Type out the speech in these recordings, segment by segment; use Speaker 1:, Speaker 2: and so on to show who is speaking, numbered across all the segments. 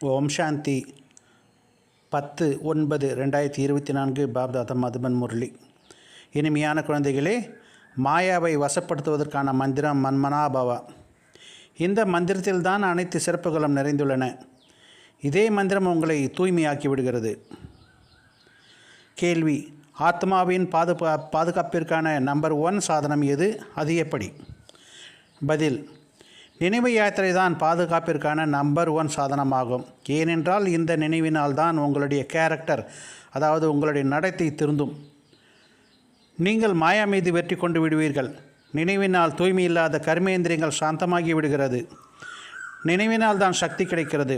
Speaker 1: ஓம் சாந்தி. பத்து ஒன்பது ரெண்டாயிரத்தி இருபத்தி நான்கு. பாப்தாதா மதுபன் முரளி. இனிமையான குழந்தைகளே மாயாவை வசப்படுத்துவதற்கான மந்திரம் மன்மனாபவா. இந்த மந்திரத்தில்தான் அனைத்து சிறப்புகளும் நிறைந்துள்ளன. இதே மந்திரம் உங்களை தூய்மையாக்கி விடுகிறது. கேள்வி ஆத்மாவின் பாதுகா பாதுகாப்பிற்கான நம்பர் ஒன் சாதனம் எது? அது எப்படி? பதில் நினைவு யாத்திரை தான் பாதுகாப்பிற்கான நம்பர் ஒன் சாதனமாகும். ஏனென்றால் இந்த நினைவினால் தான் உங்களுடைய கேரக்டர் அதாவது உங்களுடைய நடத்தை திருந்தும். நீங்கள் மாயா மீது வெற்றி கொண்டு விடுவீர்கள். நினைவினால் தூய்மை இல்லாத கர்மேந்திரியங்கள் சாந்தமாகி விடுகிறது. நினைவினால் தான் சக்தி கிடைக்கிறது.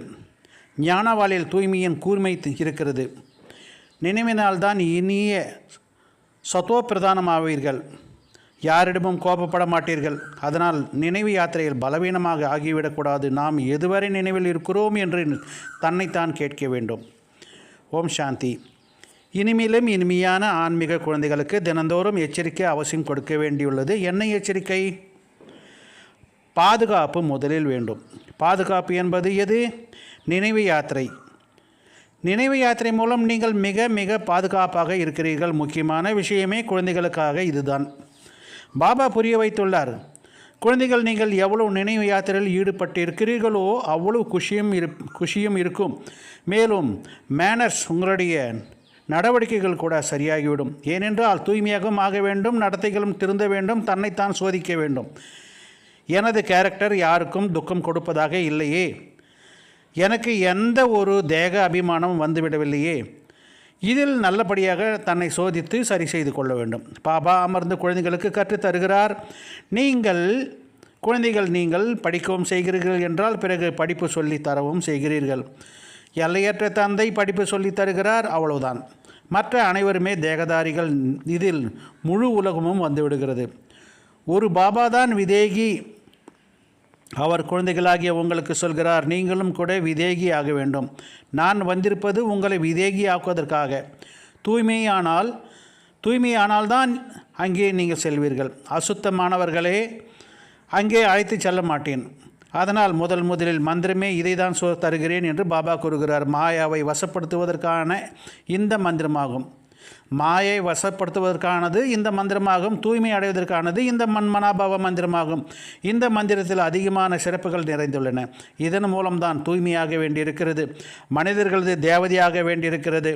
Speaker 1: ஞானவாளில் தூய்மையின் கூர்மை இருக்கிறது. நினைவினால் தான் இனிய சத்தோ பிரதானமாவீர்கள் யாரிடமும் கோபப்பட மாட்டீர்கள் அதனால் நினைவு யாத்திரையில் பலவீனமாக ஆகிவிடக்கூடாது. நாம் எதுவரை நினைவில் இருக்கிறோம் என்று தன்னைத்தான் கேட்க வேண்டும். ஓம் சாந்தி. இனிமேலும் இனிமையான ஆன்மீக குழந்தைகளுக்கு தினந்தோறும் எச்சரிக்கை அவசியம் கொடுக்க வேண்டியுள்ளது. என்ன எச்சரிக்கை? பாதுகாப்பு முதலில் வேண்டும். பாதுகாப்பு என்பது எது? நினைவு யாத்திரை. நினைவு யாத்திரை மூலம் நீங்கள் மிக மிக பாதுகாப்பாக இருக்கிறீர்கள். முக்கியமான விஷயமே குழந்தைகளுக்காக இதுதான். பாபா புரிய வைத்துள்ளார். குழந்தைகள் நீங்கள் எவ்வளவு நினைவு யாத்திரையில் ஈடுபட்டு இருக்கிறீர்களோ அவ்வளவு குஷியும் இரு குஷியும் இருக்கும். மேலும் மேனர்ஸ் உங்களுடைய நடவடிக்கைகள் கூட சரியாகிவிடும். ஏனென்றால் தூய்மையாகவும் ஆக வேண்டும் நடத்தைகளும் திருந்த வேண்டும் தன்னைத்தான் சோதிக்க வேண்டும். எனது கேரக்டர் யாருக்கும் துக்கம் கொடுப்பதாக இல்லையே. எனக்கு எந்த ஒரு தேக அபிமானம் வந்துவிடவில்லையே. இதில் நல்லபடியாக தன்னை சோதித்து சரி செய்து கொள்ள வேண்டும். பாபா அமர்ந்து குழந்தைகளுக்கு கற்றுத் தருகிறார். நீங்கள் குழந்தைகள் நீங்கள் படிக்கவும் செய்கிறீர்கள் என்றால் பிறகு படிப்பு சொல்லி தரவும் செய்கிறீர்கள். எல்லையற்ற தந்தை படிப்பு சொல்லி தருகிறார் அவ்வளவுதான். மற்ற அனைவருமே தேகதாரிகள் இதில் முழு உலகமும் வந்துவிடுகிறது ஒரு பாபா தான் விதேகி அவர் குழந்தைகளாகிய உங்களுக்கு சொல்கிறார் நீங்களும் கூட விதேகி ஆக வேண்டும். நான் வந்திருப்பது உங்களை விதேகி ஆக்குவதற்காக தூய்மையானால் தூய்மையானால்தான் அங்கே நீங்கள் செல்வீர்கள். அசுத்தமானவர்களே அங்கே அழைத்து செல்ல மாட்டேன். அதனால் முதல் முதலில் மந்திரமே இதை தான் சொ தருகிறேன் என்று பாபா கூறுகிறார். மாயாவை வசப்படுத்துவதற்கான இந்த மந்திரமாகும். மாயை வசப்படுத்துவதற்கானது இந்த மந்திரமாகும் தூய்மை அடைவதற்கானது இந்த மன்மனாபாவ மந்திரமாகும். இந்த மந்திரத்தில் அதிகமான சிறப்புகள் நிறைந்துள்ளன. இதன் மூலம்தான் தூய்மையாக வேண்டியிருக்கிறது. மனிதர்களது தேவதையாக வேண்டியிருக்கிறது.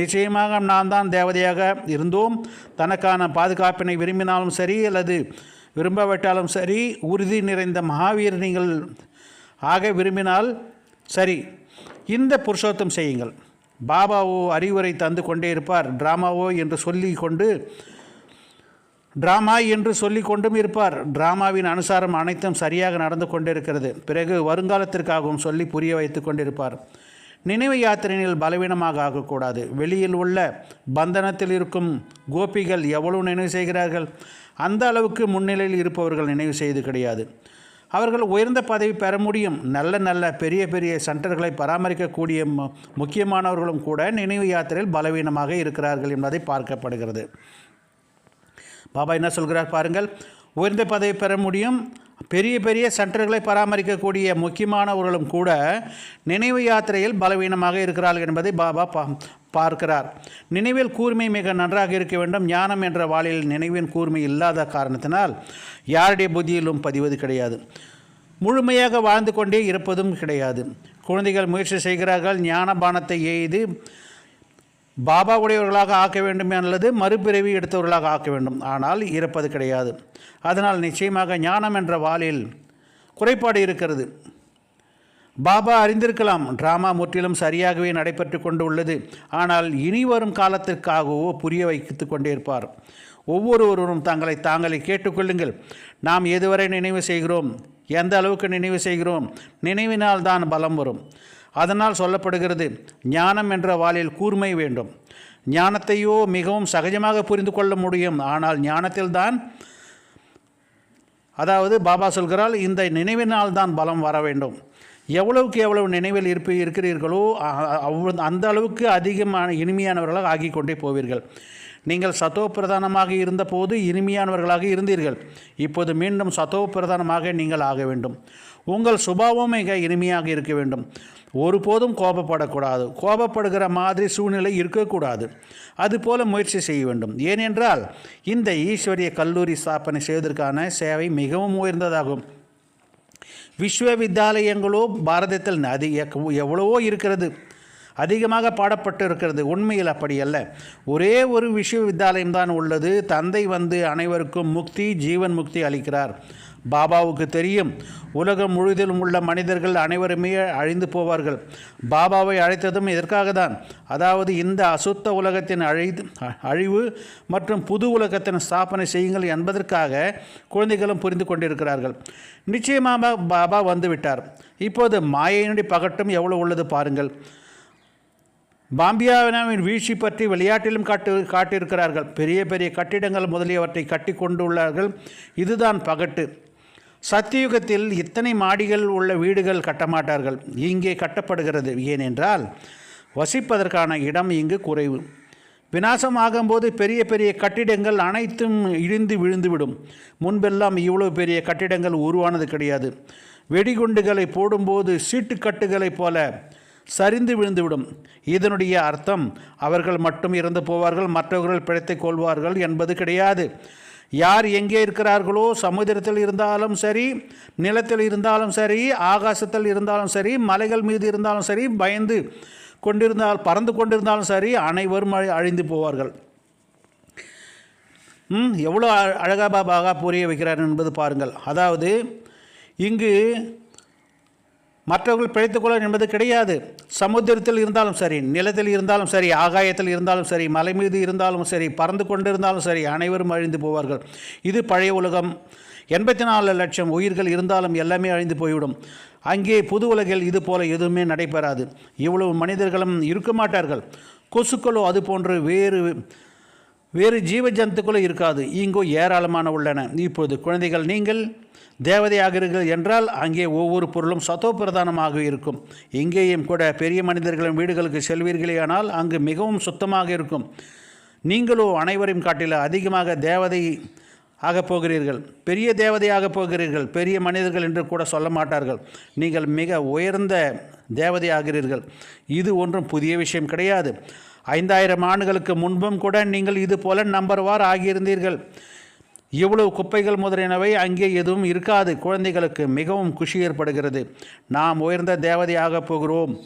Speaker 1: நிச்சயமாக நாம் தான் தேவதையாக இருந்தோம். தனக்கான பாதுகாப்பினை விரும்பினாலும் சரி அல்லது விரும்பாவிட்டாலும் சரி உறுதி நிறைந்த மகாவீர் நீங்கள் ஆக விரும்பினால் சரி. இந்த புருஷோத்தம் செய்யுங்கள். பாபாவோ அறிவுரை தந்து கொண்டே இருப்பார். ட்ராமாவோ என்று சொல்லி கொண்டு ட்ராமா என்று சொல்லி கொண்டும் இருப்பார். டிராமாவின் அனுசாரம் அனைத்தும் சரியாக நடந்து கொண்டிருக்கிறது. பிறகு வருங்காலத்திற்காகவும் சொல்லி புரிய வைத்து கொண்டிருப்பார். நினைவு யாத்திரையில் பலவீனமாக ஆகக்கூடாது. வெளியில் உள்ள பந்தனத்தில் இருக்கும் கோபிகள் எவ்வளவு நினைவு செய்கிறார்கள்? அந்த அளவுக்கு முன்னிலையில் இருப்பவர்கள் நினைவு செய்து கிடையாது. அவர்கள் உயர்ந்த பதவி பெற முடியும். நல்ல நல்ல பெரிய பெரிய சென்டர்களை பராமரிக்கக்கூடிய மு முக்கியமானவர்களும் கூட நினைவு யாத்திரையில் பலவீனமாக இருக்கிறார்கள் என்பதை பார்க்கப்படுகிறது. பாபா என்ன சொல்கிறார் பாருங்கள் உயர்ந்த பதவி பெற முடியும். பெரிய பெரிய சென்டர்களை பராமரிக்கக்கூடிய முக்கியமானவர்களும் கூட நினைவு யாத்திரையில் பலவீனமாக இருக்கிறார்கள் என்பதை பாபா பா பார்க்கிறார். நினைவில் கூர்மை மிக நன்றாக இருக்க வேண்டும். ஞானம் என்ற வாளில் நினைவின் கூர்மை இல்லாத காரணத்தினால் யாருடைய புத்தியிலும் பதிவது கிடையாது. முழுமையாக வாழ்ந்து கொண்டே இருப்பதும் கிடையாது. குழந்தைகள் முயற்சி செய்கிறார்கள். ஞான பானத்தை எய்து பாபா உடையவர்களாக ஆக்க வேண்டும் அல்லது மறுபிறவி எடுத்தவர்களாக ஆக்க வேண்டும். ஆனால் இருப்பது கிடையாது. அதனால் நிச்சயமாக ஞானம் என்ற வாளில் குறைபாடு இருக்கிறது. பாபா அறிந்திருக்கலாம். டிராமா முற்றிலும் சரியாகவே நடைபெற்று கொண்டு உள்ளது. ஆனால் இனி வரும் காலத்திற்காகவோ புரிய வைத்து கொண்டே இருப்பார். ஒவ்வொருவரும் தங்களை தாங்களை கேட்டுக்கொள்ளுங்கள் நாம் எதுவரை நினைவு செய்கிறோம்? எந்த அளவுக்கு நினைவு செய்கிறோம்? நினைவினால் தான் பலம் வரும். அதனால் சொல்லப்படுகிறது ஞானம் என்ற வாளில் கூர்மை வேண்டும். ஞானத்தையோ மிகவும் சகஜமாக புரிந்து கொள்ள முடியும். ஆனால் ஞானத்தில்தான் அதாவது பாபா சொல்கிறால் இந்த நினைவினால் தான் பலம் வர வேண்டும். எவ்வளவுக்கு எவ்வளவு நினைவில் இருப்பு இருக்கிறீர்களோ அவ்வளோ அந்த அளவுக்கு அதிகமான இனிமையானவர்களாக ஆகி கொண்டே போவீர்கள். நீங்கள் சத்தோ பிரதானமாக இருந்தபோது இனிமையானவர்களாக இருந்தீர்கள். இப்போது மீண்டும் சத்தோ பிரதானமாக நீங்கள் ஆக வேண்டும். உங்கள் சுபாவம் மிக இனிமையாக இருக்க வேண்டும். ஒருபோதும் கோபப்படக்கூடாது. கோபப்படுகிற மாதிரி சூழ்நிலை இருக்கக்கூடாது. அதுபோல முயற்சி செய்ய வேண்டும். ஏனென்றால் இந்த ஈஸ்வரிய கல்லூரி ஸ்தாபனை செய்வதற்கான சேவை மிகவும் உயர்ந்ததாகும். விஸ்வவித்யாலயங்களோ பாரதத்தில் அது எவ்வளவோ இருக்கிறது. அதிகமாக பாடப்பட்டு இருக்கிறது உண்மையில் அப்படி அல்ல. ஒரே ஒரு விஸ்வவித்யாலயம் தான் உள்ளது. தந்தை வந்து அனைவருக்கும் முக்தி ஜீவன் முக்தி அளிக்கிறார். பாபாவுக்கு தெரியும். உலகம் முழுவதிலும் உள்ள மனிதர்கள் அனைவருமே அழிந்து போவார்கள். பாபாவை அழைத்ததும் இதற்காக தான் அதாவது இந்த அசுத்த உலகத்தின் அழி அழிவு மற்றும் புது உலகத்தின் ஸ்தாபனை செய்யுங்கள் என்பதற்காக குழந்தைகளும் புரிந்து கொண்டிருக்கிறார்கள். நிச்சயமாக பாபா வந்துவிட்டார். இப்போது மாயையினுடைய பகட்டும் எவ்வளோ உள்ளது பாருங்கள். பாம்பியாவினாவின் வீழ்ச்சி பற்றி விளையாட்டிலும் காட்டு காட்டியிருக்கிறார்கள். பெரிய பெரிய கட்டிடங்கள் முதலியவற்றை கட்டி கொண்டுள்ளார்கள் இதுதான் பகட்டு. சத்தியுகத்தில் இத்தனை மாடிகள் உள்ள வீடுகள் கட்டமாட்டார்கள். இங்கே கட்டப்படுகிறது. ஏனென்றால் வசிப்பதற்கான இடம் இங்கு குறைவு. விநாசம் ஆகும்போது பெரிய பெரிய கட்டிடங்கள் அனைத்தும் இடிந்து விழுந்துவிடும். முன்பெல்லாம் இவ்வளவு பெரிய கட்டிடங்கள் உருவானது கிடையாது. வெடிகுண்டுகளை போடும்போது சீட்டுக்கட்டுகளைப் போல சரிந்து விழுந்துவிடும். இதனுடைய அர்த்தம் அவர்கள் மட்டும் இறந்து போவார்கள் மற்றவர்கள் பிழைத்துக் கொள்வார்கள் என்பது கிடையாது. யார் எங்கே இருக்கிறார்களோ சமுதிரத்தில் இருந்தாலும் சரி நிலத்தில் இருந்தாலும் சரி ஆகாசத்தில் இருந்தாலும் சரி மலைகள் மீது இருந்தாலும் சரி பயந்து கொண்டிருந்தால் பறந்து கொண்டிருந்தாலும் சரி அனைவரும் அழிந்து போவார்கள். ம் எவ்வளோ அ- அழகா பாபாக புரிய வைக்கிறார் என்பது பாருங்கள். அதாவது இங்கு மற்றவர்கள் பிழைத்துக்கொள்ள என்பது கிடையாது. சமுத்திரத்தில் இருந்தாலும் சரி நிலத்தில் இருந்தாலும் சரி ஆகாயத்தில் இருந்தாலும் சரி மலை மீது இருந்தாலும் சரி பறந்து கொண்டிருந்தாலும் சரி அனைவரும் அழிந்து போவார்கள். இது பழைய உலகம். எண்பத்தி நாலு லட்சம் உயிர்கள் இருந்தாலும் எல்லாமே அழிந்து போய்விடும். அங்கே புது உலகில் இது போல எதுவுமே நடைபெறாது. இவ்வளவு மனிதர்களும் இருக்க மாட்டார்கள். கொசுக்களோ அது போன்று வேறு வேறு ஜீவ ஜந்துக்களும் இருக்காது. இங்கோ ஏராளமான உள்ளன. இப்போது குழந்தைகள் நீங்கள் தேவதையாகிறீர்கள் என்றால் அங்கே ஒவ்வொரு பொருளும் சத்தோ பிரதானமாக இருக்கும். இங்கேயும் கூட பெரிய மனிதர்களின் வீடுகளுக்கு செல்வீர்களேயானால் அங்கு மிகவும் சுத்தமாக இருக்கும். நீங்களோ அனைவரையும் காட்டில அதிகமாக தேவதை ஆகப் போகிறீர்கள். பெரிய தேவதையாகப் போகிறீர்கள். பெரிய மனிதர்கள் என்று கூட சொல்ல மாட்டார்கள். நீங்கள் மிக உயர்ந்த தேவதை ஆகிறீர்கள். இது ஒன்றும் புதிய விஷயம் கிடையாது. ஐந்தாயிரம் ஆண்டுகளுக்கு முன்பும் கூட நீங்கள் இது போல நம்பர் வார் ஆகியிருந்தீர்கள். இவ்வளவு குப்பைகள் முதலியனவை அங்கே எதுவும் இருக்காது. குழந்தைகளுக்கு மிகவும் குஷி ஏற்படுகிறது. நாம் உயர்ந்த தேவதையாகப் போகிறோம்.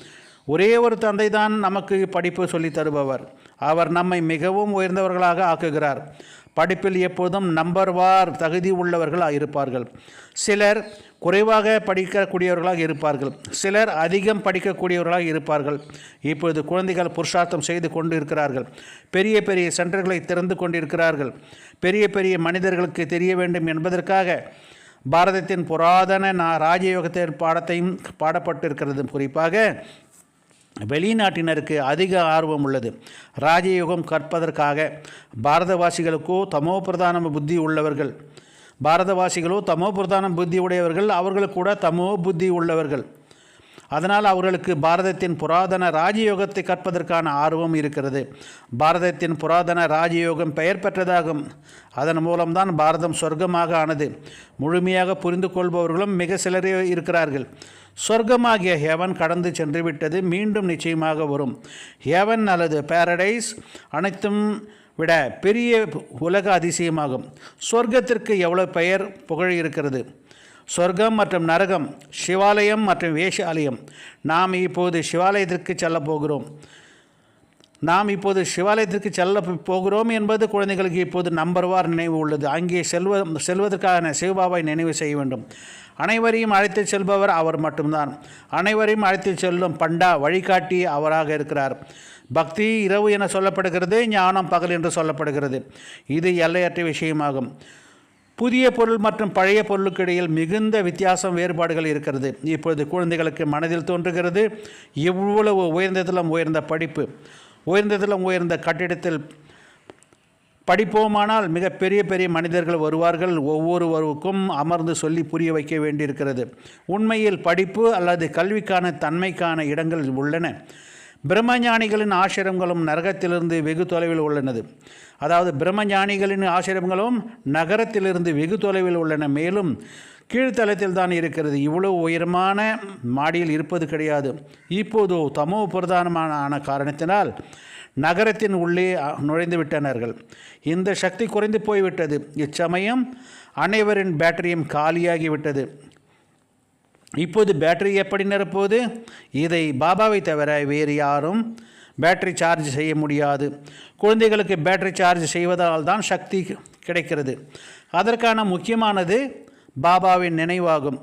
Speaker 1: ஒரே ஒரு தந்தை தான் நமக்கு படிப்பு சொல்லித் தருபவர். அவர் நம்மை மிகவும் உயர்ந்தவர்களாக ஆக்குகிறார். படிப்பில் எப்போதும் நம்பர் வார் தகுதி உள்ளவர்களாக இருப்பார்கள். சிலர் குறைவாக படிக்கக்கூடியவர்களாக இருப்பார்கள். சிலர் அதிகம் படிக்கக்கூடியவர்களாக இருப்பார்கள். இப்பொழுது குழந்தைகள் புருஷார்த்தம் செய்து கொண்டு இருக்கிறார்கள் பெரிய பெரிய சென்டர்களை திறந்து கொண்டிருக்கிறார்கள். பெரிய பெரிய மனிதர்களுக்கு தெரிய வேண்டும் என்பதற்காக பாரதத்தின் புராதன நா- ராஜயோகத்தின் பாடத்தையும் பாடப்பட்டிருக்கிறது. குறிப்பாக வெளிநாட்டினருக்கு அதிக ஆர்வம் உள்ளது. ராஜயோகம் கற்பதற்காக பாரதவாசிகளுக்கோ தமோ பிரதான புத்தி உள்ளவர்கள். பாரதவாசிகளோ தமோ பிரதான புத்தி உடையவர்கள் அவர்கள் கூட தமோ புத்தி உள்ளவர்கள். அதனால் அவர்களுக்கு பாரதத்தின் புராதன ராஜயோகத்தை கற்பதற்கான ஆர்வம் இருக்கிறது. பாரதத்தின் புராதன ராஜயோகம் பெயர் பெற்றதாகும். அதன் மூலம்தான் பாரதம் சொர்க்கமாக ஆனது. முழுமையாக புரிந்து கொள்பவர்களும் மிக சிலரே இருக்கிறார்கள். சொர்க்கமாகிய ஹேவன் கடந்து சென்று விட்டது மீண்டும் நிச்சயமாக வரும். ஹேவன் அல்லது பேரடைஸ் அனைத்தும் விட பெரிய உலக அதிசயமாகும். சொர்க்கத்திற்கு எவ்வளவு பெயர் புகழ் இருக்கிறது? சொர்க்கம் மற்றும் நரகம் சிவாலயம் மற்றும் வேஷாலயம். நாம் இப்போது சிவாலயத்திற்கு செல்ல போகிறோம். நாம் இப்போது சிவாலயத்திற்கு செல்ல போகிறோம் என்பது குழந்தைகளுக்கு இப்போது நம்பர் வார் நினைவு உள்ளது. அங்கே செல்வ செல்வதற்கான சிவபாவை நினைவு செய்ய வேண்டும். அனைவரையும் அழைத்து செல்பவர் அவர் மட்டும்தான். அனைவரையும் அழைத்து செல்லும் பண்டா வழிகாட்டி அவராக இருக்கிறார். பக்தி இரவு என சொல்லப்படுகிறது ஞானம் பகல் என்று சொல்லப்படுகிறது. இது எல்லையற்ற விஷயமாகும். புதிய பொருள் மற்றும் பழைய பொருளுக்கு இடையில் மிகுந்த வித்தியாசம் வேறுபாடுகள் இருக்கிறது. இப்பொழுது குழந்தைகளுக்கு மனதில் தோன்றுகிறது இவ்வளவு உயர்ந்ததிலும் உயர்ந்த படிப்பு. உயர்ந்ததிலும் உயர்ந்த கட்டிடத்தில் படிப்போமானால் மிக பெரிய பெரிய மனிதர்கள் வருவார்கள். ஒவ்வொருவருக்கும் அமர்ந்து சொல்லி புரிய வைக்க வேண்டியிருக்கிறது. உண்மையில் படிப்பு அல்லது கல்விக்கான தன்மைக்கான இடங்கள் உள்ளன. பிரம்மஞானிகளின் ஆசிரமங்களும் நரகத்திலிருந்து வெகு தொலைவில் உள்ளனது. அதாவது பிரம்மஞானிகளின் ஆசிரமங்களும் நகரத்திலிருந்து வெகு தொலைவில் உள்ளன. மேலும் கீழ்த்தளத்தில் தான் இருக்கிறது. இவ்வளவு உயரமான மாடியில் இருப்பது கிடையாது. இப்போதோ தமோ பிரதானமான ஆன காரணத்தினால் நகரத்தின் உள்ளே நுழைந்து விட்டனர்கள். இந்த சக்தி குறைந்து போய்விட்டது. இச்சமயம் அனைவரின் பேட்டரியும் காலியாகிவிட்டது. இப்போது பேட்டரி எப்படி நிரப்புவது? இதை பாபாவை தவிர வேறு யாரும் பேட்டரி சார்ஜ் செய்ய முடியாது. குழந்தைகளுக்கு பேட்டரி சார்ஜ் செய்வதால் தான் சக்தி கிடைக்கிறது. அதற்கான முக்கியமானது பாபாவின் நினைவாகும்.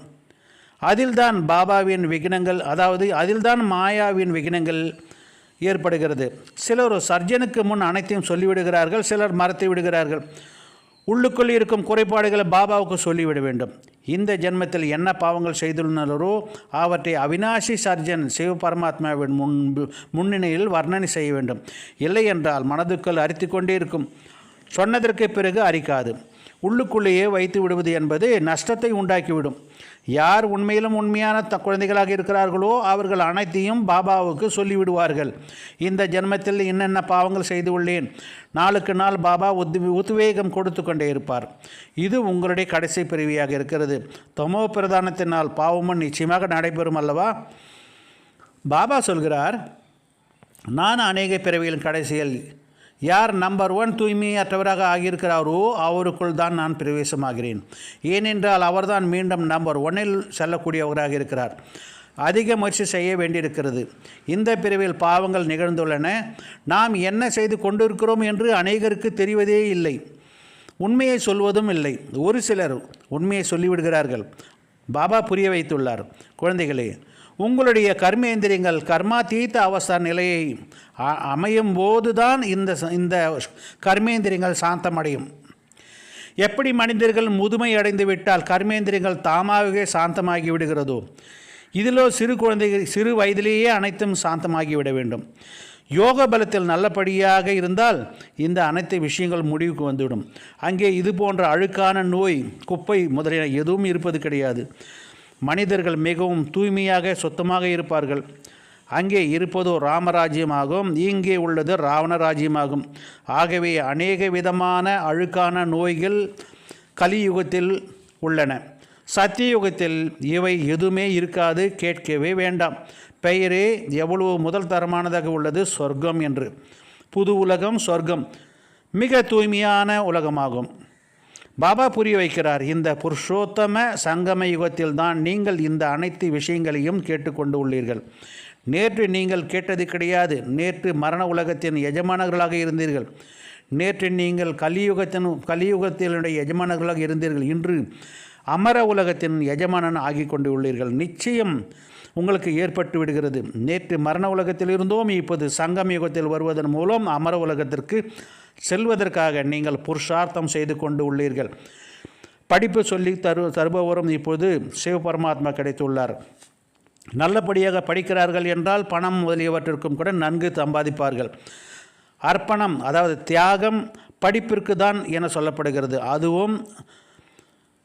Speaker 1: அதில்தான் பாபாவின் விக்னங்கள் அதாவது அதில்தான் மாயாவின் விக்னங்கள் ஏற்படுகிறது. சிலர் சர்ஜனுக்கு முன் அனைத்தையும் சொல்லிவிடுகிறார்கள் சிலர் மறத்து விடுகிறார்கள். உள்ளுக்குள் இருக்கும் குறைபாடுகளை பாபாவுக்கு சொல்லிவிட வேண்டும். இந்த ஜென்மத்தில் என்ன பாவங்கள் செய்துள்ளனரோ அவற்றை அவினாசி சர்ஜன் சிவ பரமாத்மாவின் முன்பு முன்னிலையில் வர்ணனை செய்ய வேண்டும். இல்லை என்றால் மனதுக்குள் அரித்து கொண்டே இருக்கும். சொன்னதற்கு பிறகு அரிக்காது. உள்ளுக்குள்ளேயே வைத்து விடுவது என்பது நஷ்டத்தை உண்டாக்கிவிடும். யார் உண்மையிலும் உண்மையான த குழந்தைகளாக இருக்கிறார்களோ அவர்கள் அனைத்தையும் பாபாவுக்கு சொல்லிவிடுவார்கள். இந்த ஜென்மத்தில் என்னென்ன பாவங்கள் செய்து உள்ளேன்? நாளுக்கு நாள் பாபா உத் உத்வேகம் கொடுத்து கொண்டே இருப்பார். இது உங்களுடைய கடைசி பிறவியாக இருக்கிறது. தமோ பிரதானத்தினால் பாவமும் நிச்சயமாக நடைபெறும் அல்லவா? பாபா சொல்கிறார் நான் அநேக பிறவியின் கடைசியில் யார் நம்பர் ஒன் தூய்மையற்றவராக ஆகியிருக்கிறாரோ அவருக்குள் தான் நான் பிரவேசமாகிறேன். ஏனென்றால் அவர்தான் மீண்டும் நம்பர் ஒன்னில் செல்லக்கூடியவராக இருக்கிறார். அதிக முயற்சி செய்ய வேண்டியிருக்கிறது. இந்த பிரிவில் பாவங்கள் நிகழ்ந்துள்ளன. நாம் என்ன செய்து கொண்டிருக்கிறோம் என்று அநேகருக்கு தெரிவதே இல்லை. உண்மையை சொல்வதும் இல்லை. ஒரு சிலர் உண்மையை சொல்லிவிடுகிறார்கள். பாபா புரிய வைத்துள்ளார். குழந்தைகளே உங்களுடைய கர்மேந்திரியங்கள் கர்மாதீத அவஸ்தா நிலையை அ- அமையும் போதுதான் இந்த இந்த கர்மேந்திரியங்கள் சாந்தமடையும். எப்படி மனிதர்கள் முதுமை அடைந்து விட்டால் கர்மேந்திரியங்கள் தாமாகவே சாந்தமாகி விடுகிறதோ இதிலோ சிறு குழந்தைகள் சிறு வயதிலேயே அனைத்தும் சாந்தமாகி விட வேண்டும். யோக பலத்தில் நல்லபடியாக இருந்தால் இந்த அனைத்து விஷயங்கள் முடிவுக்கு வந்துவிடும். அங்கே இது போன்ற அழுக்கான நோய் குப்பை முதலிய எதுவும் இருப்பது கிடையாது. மனிதர்கள் மிகவும் தூய்மையாக சுத்தமாக இருப்பார்கள். அங்கே இருப்பதோ ராமராஜ்யமாகும் இங்கே உள்ளது ராவணராஜ்யமாகும். ஆகவே அநேக விதமான அழுக்கான நோய்கள் கலியுகத்தில் உள்ளன. சத்தியுகத்தில் இவை எதுவுமே இருக்காது கேட்கவே வேண்டாம். பெயரே எவ்வளவு முதல் தரமானதாக உள்ளது சொர்க்கம் என்று. புது உலகம் சொர்க்கம். மிக தூய்மையான உலகமாகும். பாபா புரிய வைக்கிறார் இந்த புருஷோத்தம சங்கம யுகத்தில் தான் நீங்கள் இந்த அனைத்து விஷயங்களையும் கேட்டுக்கொண்டு உள்ளீர்கள். நேற்று நீங்கள் கேட்டது கிடையாது. நேற்று மரண உலகத்தின் எஜமானர்களாக இருந்தீர்கள். நேற்று நீங்கள் கலியுகத்தின் கலியுகத்தினுடைய எஜமானர்களாக இருந்தீர்கள். இன்று அமர உலகத்தின் எஜமானன் ஆகி கொண்டு உள்ளீர்கள். நிச்சயம் உங்களுக்கு ஏற்பட்டு விடுகிறது. நேற்று மரண உலகத்தில் இருந்தோம். இப்போது சங்கம் யுகத்தில் வருவதன் மூலம் அமர உலகத்திற்கு செல்வதற்காக நீங்கள் புருஷார்த்தம் செய்து கொண்டு உள்ளீர்கள். படிப்பு சொல்லி தரு தருபவரும் இப்போது சிவபரமாத்மா கிடைத்துள்ளார். நல்லபடியாக படிக்கிறார்கள் என்றால் பணம் முதலியவற்றிற்கும் கூட நன்கு சம்பாதிப்பார்கள். அர்ப்பணம் அதாவது தியாகம் படிப்பிற்கு தான் என சொல்லப்படுகிறது. அதுவும்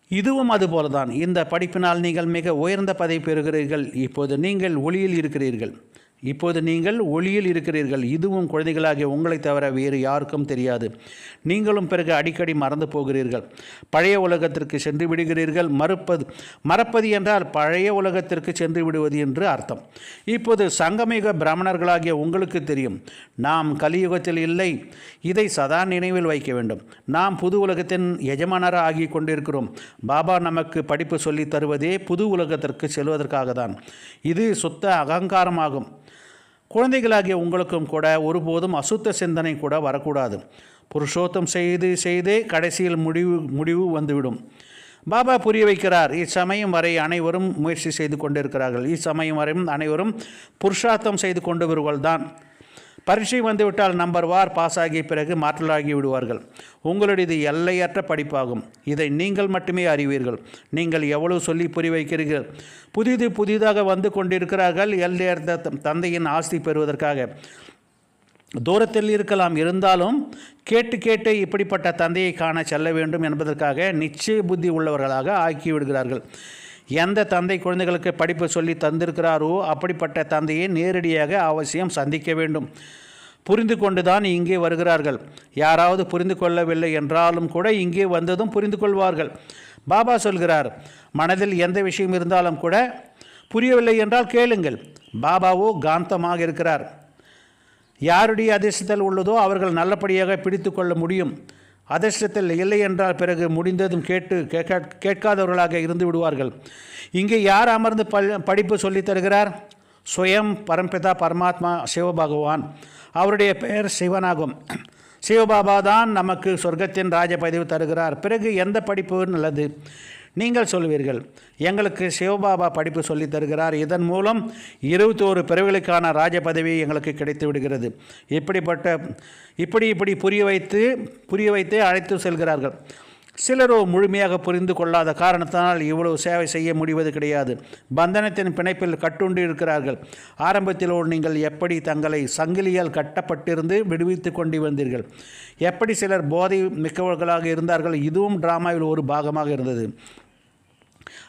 Speaker 1: இதுவும் அதுபோலதான். இந்த படிப்பினால் நீங்கள் மிக உயர்ந்த பதவி பெறுகிறீர்கள். இப்போது நீங்கள் ஒளியில் இருக்கிறீர்கள். இப்போது நீங்கள் ஒளியில் இருக்கிறீர்கள். இதுவும் குழந்தைகளாகிய உங்களை தவிர வேறு யாருக்கும் தெரியாது. நீங்களும் பிறகு அடிக்கடி மறந்து போகிறீர்கள். பழைய உலகத்திற்கு சென்று விடுகிறீர்கள். மறுப்பது மறப்பது என்றால் பழைய உலகத்திற்கு சென்று விடுவது என்று அர்த்தம். இப்போது சங்கமிக பிராமணர்களாகிய உங்களுக்கு தெரியும். நாம் கலியுகத்தில் இல்லை. இதை சதா நினைவில் வைக்க வேண்டும். நாம் புது உலகத்தின் எஜமானராக ஆகி கொண்டிருக்கிறோம். பாபா நமக்கு படிப்பு சொல்லித் தருவதே புது உலகத்திற்கு செல்வதற்காக தான் இது சுத்த அகங்காரமாகும். குழந்தைகளாகிய உங்களுக்கும் கூட ஒருபோதும் அசுத்த சிந்தனை கூட வரக்கூடாது. புருஷோத்தம் செய்து செய்தே கடைசியில் முடிவு முடிவு வந்துவிடும். பாபா புரிய வைக்கிறார் இச்சமயம் வரை அனைவரும் முயற்சி செய்து கொண்டிருக்கிறார்கள். இச்சமயம் வரையும் அனைவரும் புருஷார்த்தம் செய்து கொண்டவர்கள் தான் பரீட்சை வந்துவிட்டால் நம்பர் வார் பாஸ் ஆகிய பிறகு மாற்றலாகி விடுவார்கள். உங்களுடையது எல்லையற்ற படிப்பாகும். இதை நீங்கள் மட்டுமே அறிவீர்கள். நீங்கள் எவ்வளவு சொல்லி புரி வைக்கிறீர்கள்? புதிது புதிதாக வந்து கொண்டிருக்கிறார்கள் எல்லையற்ற த- தந்தையின் ஆஸ்தி பெறுவதற்காக. தூரத்தில் இருக்கலாம். இருந்தாலும் கேட்டு கேட்டு இப்படிப்பட்ட தந்தையை காண செல்ல வேண்டும் என்பதற்காக நிச்சய புத்தி உள்ளவர்களாக ஆக்கிவிடுகிறார்கள் எந்த தந்தை குழந்தைகளுக்கு படிப்பு சொல்லி தந்திருக்கிறாரோ அப்படிப்பட்ட தந்தையை நேரடியாக அவசியம் சந்திக்க வேண்டும். புரிந்து கொண்டுதான் இங்கே வருகிறார்கள். யாராவது புரிந்து கொள்ளவில்லை என்றாலும் கூட இங்கே வந்ததும் புரிந்து கொள்வார்கள். பாபா சொல்கிறார் மனதில் எந்த விஷயம் இருந்தாலும் கூட புரியவில்லை என்றால் கேளுங்கள். பாபாவோ காந்தமாக இருக்கிறார். யாருடைய அதிர்ஷ்டத்தில் உள்ளதோ அவர்கள் நல்லபடியாக பிடித்து கொள்ள முடியும். அதிர்ஷ்டத்தில் இல்லை என்றால் பிறகு முடிந்ததும் கேட்டு கேட்க கேட்காதவர்களாக இருந்து விடுவார்கள். இங்கே யார் அமர்ந்து பல் படிப்பு சொல்லித் தருகிறார்? சுயம் பரம்பிதா பரமாத்மா சிவபகவான். அவருடைய பெயர் சிவனாகும். சிவபாபா தான் நமக்கு சொர்க்கத்தின் ராஜ பதிவு தருகிறார். பிறகு எந்த படிப்பு நல்லது? நீங்கள் சொல்வீர்கள் எங்களுக்கு சிவபாபா படிப்பு சொல்லித் தருகிறார் இதன் மூலம் இருபத்தோரு பிறவிகளுக்கான ராஜ பதவி எங்களுக்கு கிடைத்து விடுகிறது. இப்படிப்பட்ட இப்படி இப்படி புரிய வைத்து புரிய வைத்தே அழைத்து செல்கிறார்கள். சிலரோ முழுமையாக புரிந்து கொள்ளாத காரணத்தினால் இவ்வளவு சேவை செய்ய முடிவது கிடையாது. பந்தனத்தின் பிணைப்பில் கட்டுண்டு இருக்கிறார்கள். ஆரம்பத்திலோ நீங்கள் எப்படி தங்களை சங்கிலியால் கட்டப்பட்டிருந்து விடுவித்து கொண்டு வந்தீர்கள்? எப்படி சிலர் போதை மிக்கவர்களாக இருந்தார்கள்? இதுவும் டிராமாவில் ஒரு பாகமாக இருந்தது.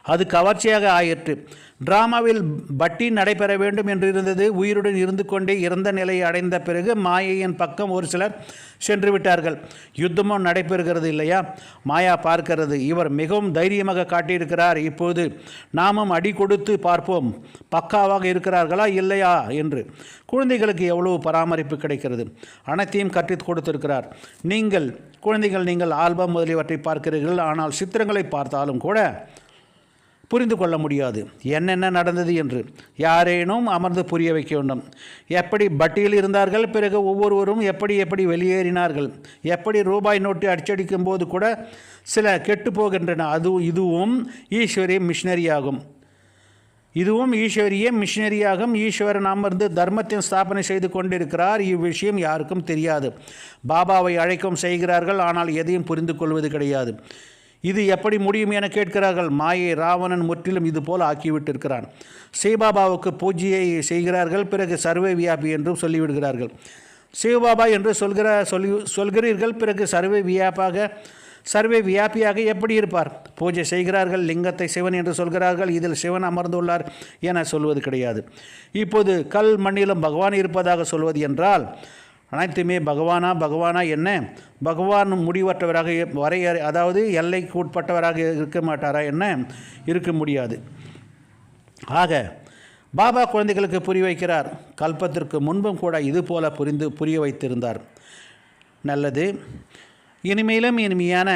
Speaker 1: அது கவர்ச்சியாக ஆயிற்று. டிராமாவில் பட்டி நடைபெற வேண்டும் என்று இருந்தது. உயிருடன் இருந்து கொண்டே இறந்த நிலையை அடைந்த பிறகு மாயையின் பக்கம் ஒரு சிலர் சென்று விட்டார்கள். யுத்தமும் நடைபெறுகிறது இல்லையா? மாயா பார்க்கிறது. இவர் மிகவும் தைரியமாக காட்டியிருக்கிறார். இப்போது நாமும் அடி கொடுத்து பார்ப்போம். பக்காவாக இருக்கிறார்களா இல்லையா? என்று. குழந்தைகளுக்கு எவ்வளவு பராமரிப்பு கிடைக்கிறது? அனைத்தையும் கற்றுக் கொடுத்திருக்கிறார். நீங்கள் குழந்தைகள் நீங்கள் ஆல்பம் முதலியவற்றை பார்க்கிறீர்கள். ஆனால் சித்திரங்களை பார்த்தாலும் கூட புரிந்து கொள்ள முடியாது. என்னென்ன நடந்தது என்று. யாரேனும் அமர்ந்து புரிய வைக்க வேண்டும். எப்படி பட்டியில் இருந்தார்கள் பிறகு ஒவ்வொருவரும் எப்படி எப்படி வெளியேறினார்கள். எப்படி ரூபாய் நோட்டு அடிச்சடிக்கும் போது கூட சில கெட்டு போகின்றன. அது இதுவும் ஈஸ்வரிய மிஷினரியாகும் இதுவும் ஈஸ்வரிய மிஷினரியாகும் ஈஸ்வரன் அமர்ந்து தர்மத்தின் ஸ்தாபனை செய்து கொண்டிருக்கிறார். இவ்விஷயம் யாருக்கும் தெரியாது. பாபாவை அழைக்கும் செய்கிறார்கள். ஆனால் எதையும் புரிந்து கொள்வது கிடையாது. இது எப்படி முடியும் என கேட்கிறார்கள்? மாயை ராவணன் முற்றிலும் இது போல் ஆக்கிவிட்டிருக்கிறான். சிவபாபாவுக்கு பூஜையை செய்கிறார்கள் பிறகு சர்வே வியாபி என்றும் சொல்லிவிடுகிறார்கள். சிவபாபா என்று சொல்கிற சொல்லி சொல்கிறீர்கள் பிறகு சர்வே வியாபாக சர்வே வியாபியாக எப்படி இருப்பார்? பூஜை செய்கிறார்கள் லிங்கத்தை சிவன் என்று சொல்கிறார்கள் இதில் சிவன் அமர்ந்துள்ளார் என சொல்வது கிடையாது. இப்போது கல் மண்ணிலும் பகவான் இருப்பதாக சொல்வது என்றால் அனைத்துமே பகவானா பகவானா என்ன? பகவான் முடிவற்றவராக வரையறை அதாவது எல்லைக்கு உட்பட்டவராக இருக்க மாட்டாரா என்ன? இருக்க முடியாது. ஆக பாபா குழந்தைகளுக்கு புரிய வைக்கிறார். கல்பத்திற்கு முன்பும் கூட இது போல புரிந்து புரிய வைத்திருந்தார். நல்லது. இனிமேலும் இனிமையான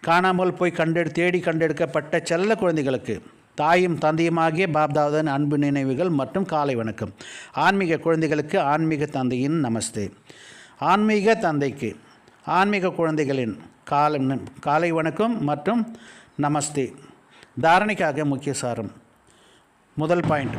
Speaker 1: காணாமல் போய் கண்டெடு தேடி கண்டெடுக்கப்பட்ட செல்ல குழந்தைகளுக்கு தாயும் தந்தையுமாகிய பாப்தாதன் அன்பு நினைவுகள் மற்றும் காலை வணக்கம். ஆன்மீக குழந்தைகளுக்கு ஆன்மீக தந்தையின் நமஸ்தே. ஆன்மீக தந்தைக்கு ஆன்மீக குழந்தைகளின் காலை காலை வணக்கம் மற்றும் நமஸ்தே. தாரணைக்காக முக்கிய சாரம். முதல் பாயிண்ட்.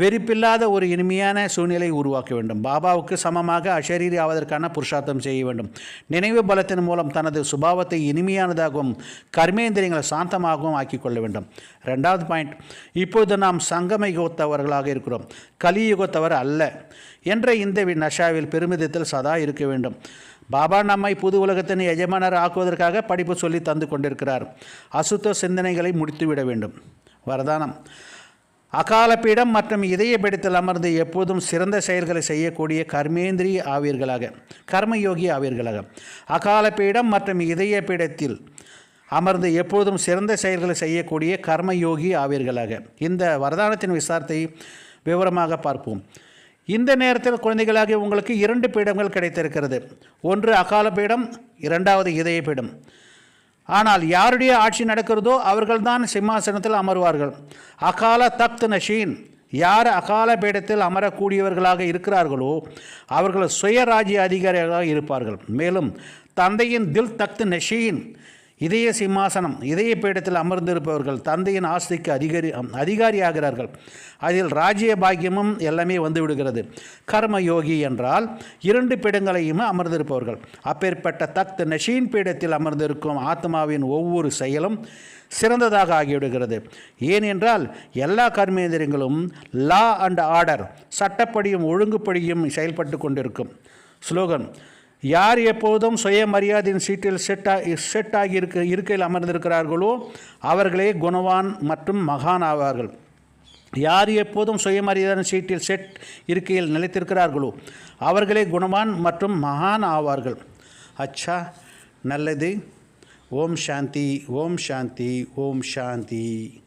Speaker 1: வெறுப்பில்லாத ஒரு இனிமையான சூழ்நிலை உருவாக்க வேண்டும். பாபாவுக்கு சமமாக அஷரீரி ஆவதற்கான புருஷார்த்தம் செய்ய வேண்டும். நினைவு பலத்தின் மூலம் தனது சுபாவத்தை இனிமையானதாகவும் கர்மேந்திரியங்களை சாந்தமாகவும் ஆக்கிக்கொள்ள வேண்டும். ரெண்டாவது பாயிண்ட் இப்போது நாம் சங்கம யுகத்தவர்களாக இருக்கிறோம். கலியுகத்தவர் அல்ல என்ற இந்த நஷாவில் பெருமிதத்தில் சதா இருக்க வேண்டும். பாபா நம்மை புது உலகத்தின் எஜமானர் ஆக்குவதற்காக படிப்பு சொல்லி தந்து கொண்டிருக்கிறார். அசுத்த சிந்தனைகளை முடித்துவிட வேண்டும். வரதானம் அகால பீடம் மற்றும் இதய பீடத்தில் அமர்ந்து எப்போதும் சிறந்த செயல்களை செய்யக்கூடிய கர்மேந்திரிய ஆவீர்களாக கர்மயோகி ஆவீர்களாக அகால பீடம் மற்றும் இதய பீடத்தில் அமர்ந்து எப்போதும் சிறந்த செயல்களை செய்யக்கூடிய கர்மயோகி ஆவீர்களாக இந்த வரதானத்தின் விசாரத்தை விவரமாக பார்ப்போம். இந்த நேரத்தில் குழந்தைகளாகிய உங்களுக்கு இரண்டு பீடங்கள் கிடைத்திருக்கிறது. ஒன்று அகால பீடம் இரண்டாவது இதய பீடம் ஆனால் யாருடைய ஆட்சி நடக்கிறதோ அவர்கள்தான் சிம்மாசனத்தில் அமர்வார்கள். அகால தக்த் நஷீன் யார் அகால பீடத்தில் அமரக்கூடியவர்களாக இருக்கிறார்களோ அவர்கள் சுயராஜ்ய அதிகாரிகளாக இருப்பார்கள். மேலும் தந்தையின் தில் தக்த் நஷீன் இதய சிம்மாசனம் இதய பீடத்தில் அமர்ந்திருப்பவர்கள் தந்தையின் ஆஸ்திக்கு அதிகாரி அதிகாரியாகிறார்கள். அதில் ராஜ்ய பாக்கியமும் எல்லாமே வந்து விடுகிறது கர்ம யோகி என்றால் இரண்டு பீடங்களையும் அமர்ந்திருப்பவர்கள். அப்பேற்பட்ட தக்த நஷீன் பீடத்தில் அமர்ந்திருக்கும் ஆத்மாவின் ஒவ்வொரு செயலும் சிறந்ததாக ஆகிவிடுகிறது. ஏனென்றால் எல்லா கர்மேந்திரங்களும் லா அண்ட் ஆர்டர் சட்டப்படியும் ஒழுங்குப்படியும் செயல்பட்டு கொண்டிருக்கும். ஸ்லோகன் யார் எப்போதும் சுயமரியாதையின் சீட்டில் செட் செட் இருக்க இருக்கையில் அமர்ந்திருக்கிறார்களோ அவர்களே குணவான் மற்றும் மகான் ஆவார்கள். யார் எப்போதும் சுயமரியாதை சீட்டில் செட் இருக்கையில் நிலைத்திருக்கிறார்களோ அவர்களே குணவான் மற்றும் மகான் ஆவார்கள். அச்சா நல்லது. ஓம் சாந்தி ஓம் சாந்தி ஓம் சாந்தி.